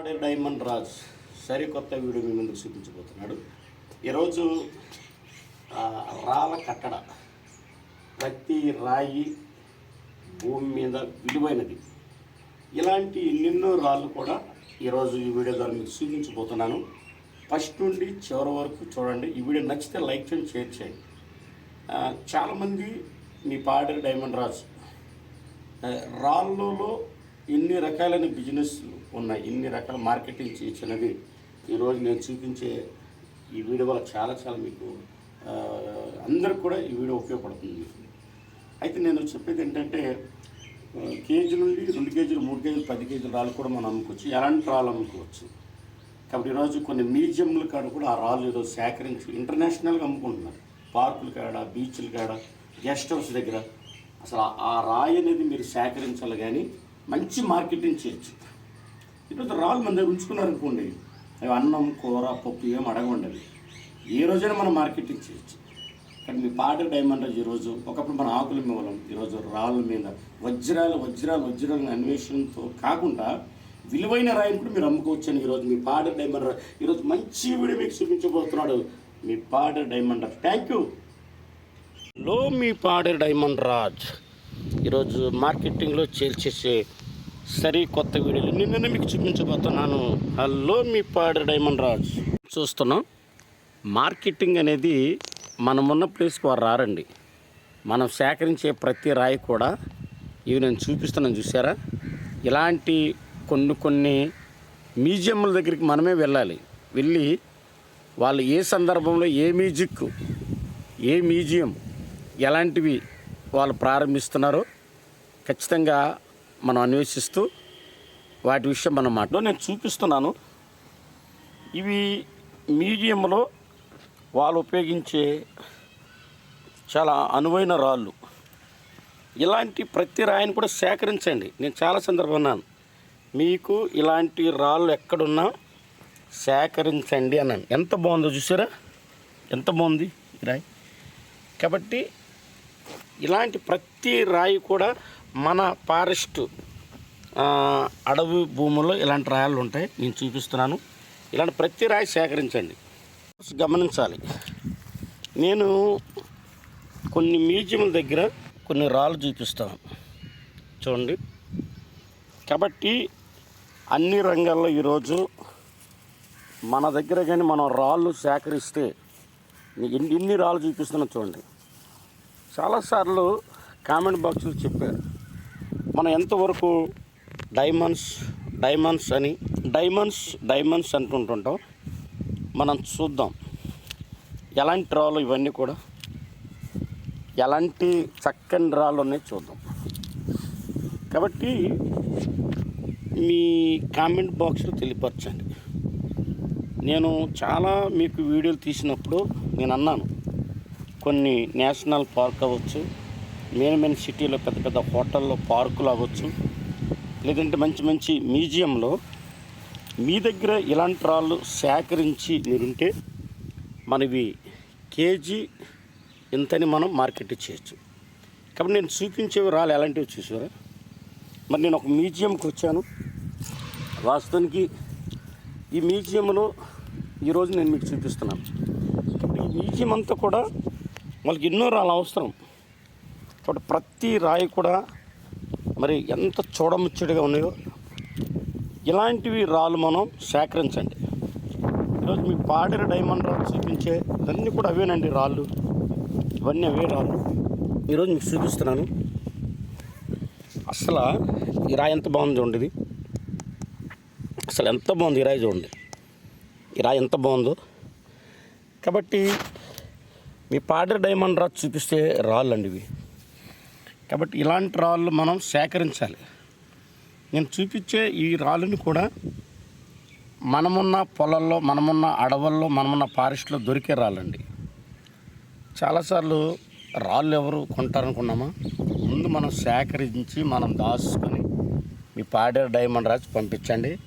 ఆడే డైమండ్ రాజ్ సరికొత్త వీడియో మీ ముందుకు చూపించబోతున్నాడు. ఈరోజు రాళ్ళ కట్టడ ప్రతి రాయి భూమి మీద విలువైనది. ఇలాంటి ఎన్నెన్నో రాళ్ళు కూడా ఈరోజు ఈ వీడియో ద్వారా మీకు చూపించబోతున్నాను. ఫస్ట్ నుండి చివరి వరకు చూడండి. ఈ వీడియో నచ్చితే లైక్ చేయండి షేర్ చేయండి. చాలామంది మీ పాడేరు డైమండ్ రాజ్ రాళ్ళలో ఎన్ని రకాలైన బిజినెస్లు ఉన్న ఇన్ని రకాల మార్కెటింగ్ చేసినవి ఈరోజు నేను చూపించే ఈ వీడియో వల్ల చాలా చాలా మీకు అందరికి కూడా ఈ వీడియో ఉపయోగపడుతుంది. అయితే నేను చెప్పేది ఏంటంటే కేజీ నుండి రెండు కేజీలు మూడు కేజీలు పది కేజీలు రాళ్ళు కూడా మనం అమ్ముకోవచ్చు. ఎలాంటి రాళ్ళు అమ్ముకోవచ్చు? కాబట్టి ఈరోజు కొన్ని మ్యూజియంల కాడ కూడా ఆ రాళ్ళు ఈరోజు సేకరించి ఇంటర్నేషనల్గా అమ్ముకుంటున్నారు. పార్కుల కాడ బీచ్ల కాడ గెస్ట్ హౌస్ దగ్గర. అసలు ఆ- ఆ రాయి అనేది మీరు సేకరించాలి కానీ మంచి మార్కెటింగ్ చేయొచ్చు. ఈరోజు రాళ్ళు మన దగ్గర ఉంచుకున్నారనుకోండి అవి అన్నం కూర పప్పు ఏం అడగండి ఏ రోజైనా మనం మార్కెటింగ్ చేయొచ్చు. కానీ మీ పాట డైమండ్ రోజు ఈరోజు ఒకప్పుడు మన ఆకుల మూలం ఈరోజు రాళ్ళ మీద వజ్రాలు వజ్రాలు వజ్రాలు అన్వేషణతో కాకుండా విలువైన రాయిని కూడా మీరు అమ్ముకోవచ్చు అని ఈరోజు మీ పాట డైమండ్ ఈరోజు మంచి వీడియో మీకు చూపించబోతున్నాడు మీ పాట డైమండ్ థ్యాంక్ యూ లో మీ పాడే డైమండ్ రాజ్. ఈరోజు మార్కెటింగ్లో చేల్చేసే సరి కొత్త వీడియోలు నిన్న మీకు చూపించబోతున్నాను హలో మీ పాడే డైమండ్ రాజ్. చూస్తున్నాం. మార్కెటింగ్ అనేది మనం ఉన్న ప్లేస్కి వారు రారండి. మనం సేకరించే ప్రతి రాయి కూడా ఇవి నేను చూపిస్తున్నాను చూసారా ఇలాంటి కొన్ని కొన్ని మ్యూజియంల దగ్గరికి మనమే వెళ్ళాలి. వెళ్ళి వాళ్ళు ఏ సందర్భంలో ఏ మ్యూజిక్ ఏ మ్యూజియం ఎలాంటివి వాళ్ళు ప్రారంభిస్తున్నారో ఖచ్చితంగా మనం అన్వేషిస్తూ వాటి విషయం మనం మాట నేను చూపిస్తున్నాను. ఇవి మ్యూజియంలో వాళ్ళు ఉపయోగించే చాలా అనువైన రాళ్ళు. ఇలాంటి ప్రతి రాయిని కూడా సేకరించండి. నేను చాలా సందర్భం ఉన్నాను మీకు ఇలాంటి రాళ్ళు ఎక్కడున్నా సేకరించండి అన్నాను. ఎంత బాగుందో చూసారా? ఎంత బాగుంది రాయి? కాబట్టి ఇలాంటి ప్రతి రాయి కూడా మన ఫారెస్ట్ అడవి భూముల్లో ఇలాంటి రాళ్ళు ఉంటాయి. నేను చూపిస్తున్నాను. ఇలాంటి ప్రతి రాయి సేకరించండి. గమనించాలి. నేను కొన్ని మ్యూజియంల దగ్గర కొన్ని రాళ్ళు చూపిస్తాను. చూడండి. కాబట్టి అన్ని రంగాల్లో ఈరోజు మన దగ్గర కానీ మనం రాళ్ళు సేకరిస్తే ఎన్ని ఎన్ని రాళ్ళు చూపిస్తున్నా చూడండి. చాలాసార్లు కామెంట్ బాక్స్లో చెప్పారు. మనం ఎంతవరకు డైమండ్స్ డైమండ్స్ అని డైమండ్స్ డైమండ్స్ అంటుంటుంటాం. మనం చూద్దాం. ఎలాంటి రాళ్ళు ఇవన్నీ కూడా? ఎలాంటి చక్కని రాళ్ళు ఉన్నాయి చూద్దాం. కాబట్టి మీ కామెంట్ బాక్స్లో తెలియపరచండి. నేను చాలా మీకు వీడియోలు తీసినప్పుడు నేను అన్నాను కొన్ని నేషనల్ పార్క్ అవ్వచ్చు మెయిన్ మెయిన్ సిటీలో పెద్ద పెద్ద హోటల్లో పార్కులు అవ్వచ్చు లేదంటే మంచి మంచి మ్యూజియంలో మీ దగ్గర ఇలాంటి రాళ్ళు సేకరించి మీరుంటే మనవి కేజీ ఇంతని మనం మార్కెట్ చేయొచ్చు. కాబట్టి నేను చూపించే రాళ్ళు ఎలాంటివి చూసారా? మరి నేను ఒక మ్యూజియంకి వచ్చాను. వాస్తవానికి ఈ మ్యూజియంలో ఈరోజు నేను మీకు చూపిస్తున్నాను. కాబట్టి ఈ మ్యూజియం అంతా కూడా వాళ్ళకి ఎన్నో రాళ్ళు అవసరం. కాబట్టి ప్రతి రాయి కూడా మరి ఎంత చూడముచ్చడిగా ఉన్నాయో ఇలాంటివి రాళ్ళు మనం సేకరించండి. ఈరోజు మీ పాడేరు డైమండ్ రాళ్ళు చూపించే ఇవన్నీ కూడా అవేనండి రాళ్ళు. ఇవన్నీ అవే రాళ్ళు. ఈరోజు మీకు చూపిస్తున్నాను. అసలు ఈ రాయి ఎంత బాగుంది చూడండి ఇది. అసలు ఎంత బాగుంది ఈ రాయి చూడండి. ఈ రాయి ఎంత బాగుందో. కాబట్టి మీ పాడేరు డైమండ్ రాజ్ చూపిస్తే రాళ్ళు అండి ఇవి. కాబట్టి ఇలాంటి రాళ్ళు మనం సేకరించాలి. నేను చూపించే ఈ రాళ్ళని కూడా మనమున్న పొలాల్లో మనమున్న అడవుల్లో మనమున్న ఫారెస్ట్లో దొరికే రాళ్ళండి. చాలాసార్లు రాళ్ళు ఎవరు కొంటారనుకున్నామా? ముందు మనం సేకరించి మనం దాచుకొని మీ పాడేరు డైమండ్ రాజు పంపించండి.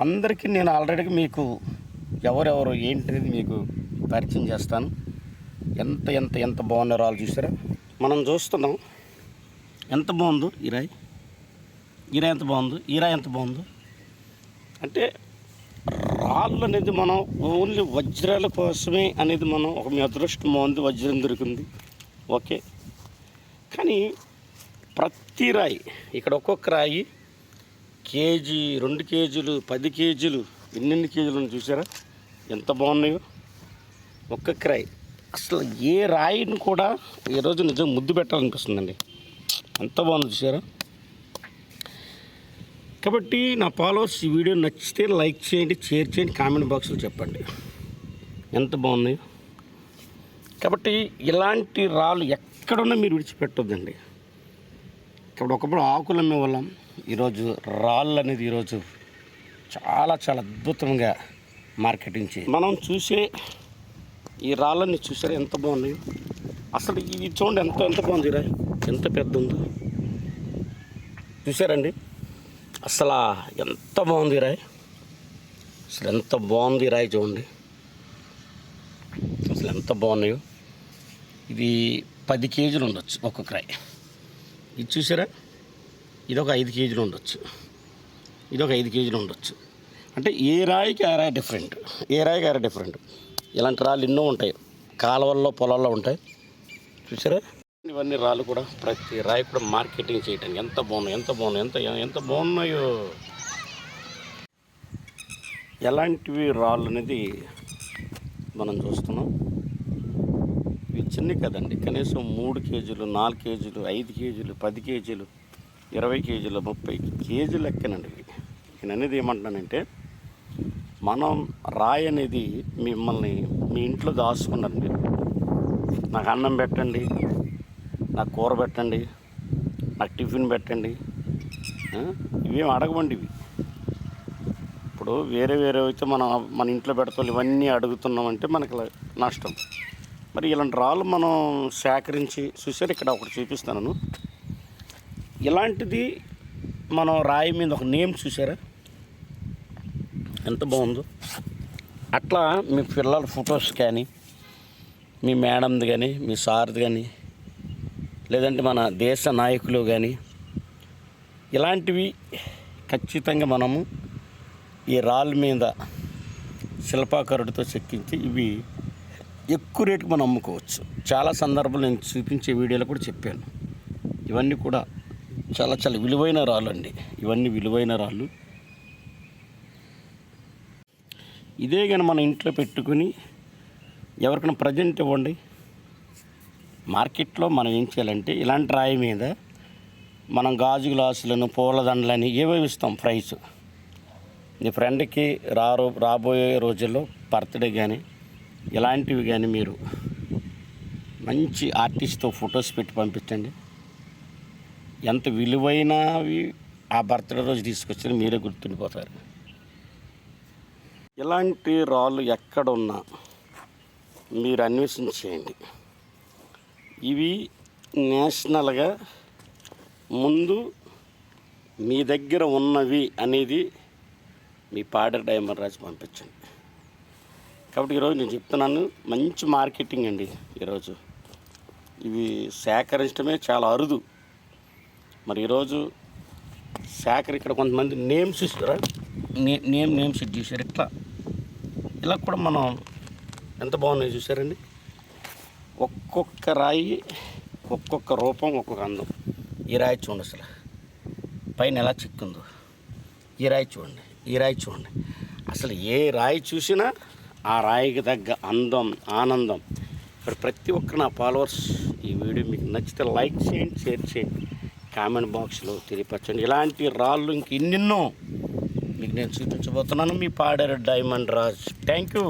అందరికీ నేను ఆల్రెడీ మీకు ఎవరెవరు ఏంటిది మీకు పరిచయం చేస్తాను. ఎంత ఎంత ఎంత బాగున్న రాళ్ళు చూసారా? మనం చూస్తున్నాం. ఎంత బాగుందో? ఈ రాయి. ఈ రాయి ఎంత బాగుందో? ఈ రాయి ఎంత బాగుందో? అంటే రాళ్ళు అనేది మనం ఓన్లీ వజ్రాల కోసమే అనేది మనం ఒక మీ అదృష్టం బాగుంది వజ్రం దొరికింది. ఓకే? కానీ ప్రతి రాయి ఇక్కడ ఒక్కొక్క రాయి కేజీ రెండు కేజీలు పది కేజీలు ఎన్నెన్ని కేజీలు చూసారా? ఎంత బాగున్నాయో? ఒక్కొక్క రాయి. అసలు ఏ రాయిని కూడా ఈరోజు నిజంగా ముద్దు పెట్టాలనిపిస్తుందండి. ఎంత బాగుంది చూసారా కాబట్టి నా ఫాలోవర్స్ ఈ వీడియో నచ్చితే లైక్ చేయండి షేర్ చేయండి కామెంట్ బాక్స్లో చెప్పండి. ఎంత బాగుంది? కాబట్టి ఇలాంటి రాళ్ళు ఎక్కడున్నా మీరు విడిచిపెట్టొద్దండి. ఇక్కడ ఒకప్పుడు ఆకులు అమ్మేవాళ్ళం. ఈరోజు రాళ్ళు అనేది ఈరోజు చాలా చాలా అద్భుతంగా మార్కెటింగ్ చేయి మనం చూసే ఈ రాళ్ళని చూసారా ఎంత బాగున్నాయి. అసలు ఇది చూడండి ఎంత ఎంత బాగుంది రా. ఎంత పెద్ద ఉందో. చూసారండి అసలు ఎంత బాగుంది రాయి అసలు ఎంత బాగుంది రాయ్ రాయి చూడండి. అసలు ఎంత బాగున్నాయో. ఇది పది కేజీలు ఉండొచ్చు ఒక్కొక్క రాయి ఇది చూసారా ఇది ఒక ఐదు కేజీలు ఉండొచ్చు. ఇది ఒక ఐదు కేజీలు ఉండొచ్చు. అంటే ఏ రాయికి ఆ రాయి డిఫరెంట్. ఏ రాయికి ఆ రాయి డిఫరెంట్. ఇలాంటి రాళ్ళు ఎన్నో ఉంటాయి. కాలువల్లో పొలాల్లో ఉంటాయి. చూసారా ఇవన్నీ రాళ్ళు కూడా ప్రతి రాయి కూడా మార్కెటింగ్ చేయటానికి ఎంత బాగున్నాయి ఎంత బాగున్నాయి ఎంత ఎంత బాగున్నాయో. ఎలాంటివి రాళ్ళు అనేది మనం చూస్తున్నాం. ఇవి చిన్న కదండి. కనీసం మూడు కేజీలు నాలుగు కేజీలు ఐదు కేజీలు పది కేజీలు ఇరవై కేజీలు ముప్పై కేజీలు లెక్కనండి ఇవి. నేను అనేది ఏమంటున్నానంటే మనం రాయి అనేది మిమ్మల్ని మీ ఇంట్లో దాచుకున్నారు మీరు నాకు అన్నం పెట్టండి నాకు కూర పెట్టండి నాకు టిఫిన్ పెట్టండి ఇవేం అడగమండి ఇవి. ఇప్పుడు వేరే వేరే అయితే మనం మన ఇంట్లో పెడతాం ఇవన్నీ అడుగుతున్నామంటే మనకి నష్టం. మరి ఇలాంటి రాళ్ళు మనం సేకరించి చూసారు ఇక్కడ ఒకటి చూపిస్తాను. ఇలాంటిది మనం రాయి మీద ఒక నేమ్ చూసారా ఎంత బాగుందో. అట్లా మీ పిల్లల ఫొటోస్ కానీ మీ మేడంది కానీ మీ సార్ది కానీ లేదంటే మన దేశ నాయకులు కానీ ఇలాంటివి ఖచ్చితంగా మనము ఈ రాళ్ళ మీద శిల్పాకారుడితో చెక్కించి ఇవి ఎక్కువ రేటుకి మనం అమ్ముకోవచ్చు. చాలా సందర్భాలు నేను చూపించే వీడియోలో కూడా చెప్పాను. ఇవన్నీ కూడా చాలా చాలా విలువైన రాళ్ళు అండి ఇవన్నీ విలువైన రాళ్ళు. ఇదే కానీ మన ఇంట్లో పెట్టుకుని ఎవరికైనా ప్రజెంట్ ఇవ్వండి. మార్కెట్లో మనం ఏం చేయాలంటే ఇలాంటి రాయి మీద మనం గాజు గ్లాసులను పూలదండలని ఏవేవి ఇస్తాం ప్రైస్. నీ ఫ్రెండ్కి రారో రాబోయే రోజుల్లో బర్త్డే కానీ ఇలాంటివి కానీ మీరు మంచి ఆర్టిస్ట్తో ఫొటోస్ పెట్టి పంపించండి. ఎంత విలువైనవి ఆ బర్త్డే రోజు తీసుకొచ్చిన మీరే గుర్తుండిపోతారు. ఇలాంటి రాళ్ళు ఎక్కడున్నా మీరు అన్వేషించేయండి ఇవి నేషనల్గా ముందు మీ దగ్గర ఉన్నవి అనేది మీ పాడర్ డైమండ్ రాజు పంపించండి. కాబట్టి ఈరోజు నేను చెప్తున్నాను మంచి మార్కెటింగ్ అండి ఈరోజు. ఇవి సేకరించడమే చాలా అరుదు. మరి ఈరోజు సేకరి ఇక్కడ కొంతమంది నేమ్స్ ఇస్తారా నే నేమ్ నేమ్స్ ఇట్ ఇట్లా ఇలా కూడా మనం ఎంత బాగున్నాయి చూసారండి? ఒక్కొక్క రాయి ఒక్కొక్క రూపం ఒక్కొక్క అందం. ఈ రాయి చూడండి అసలు. పైన ఎలా చిక్కుందో. ఈ రాయి చూడండి ఈ రాయి చూడండి. అసలు ఏ రాయి చూసినా ఆ రాయికి తగ్గ అందం ఆనందం. ఇక్కడ ప్రతి ఒక్క నా ఫాలోవర్స్ ఈ వీడియో మీకు నచ్చితే లైక్ చేయండి షేర్ చేయండి. కామెంట్ బాక్స్లో తెలియపరచండి. ఇలాంటి రాళ్ళు ఇంక ఎన్నెన్నో మీకు నేను చూపించబోతున్నాను. మీ Paderu diamond Raj. Thank you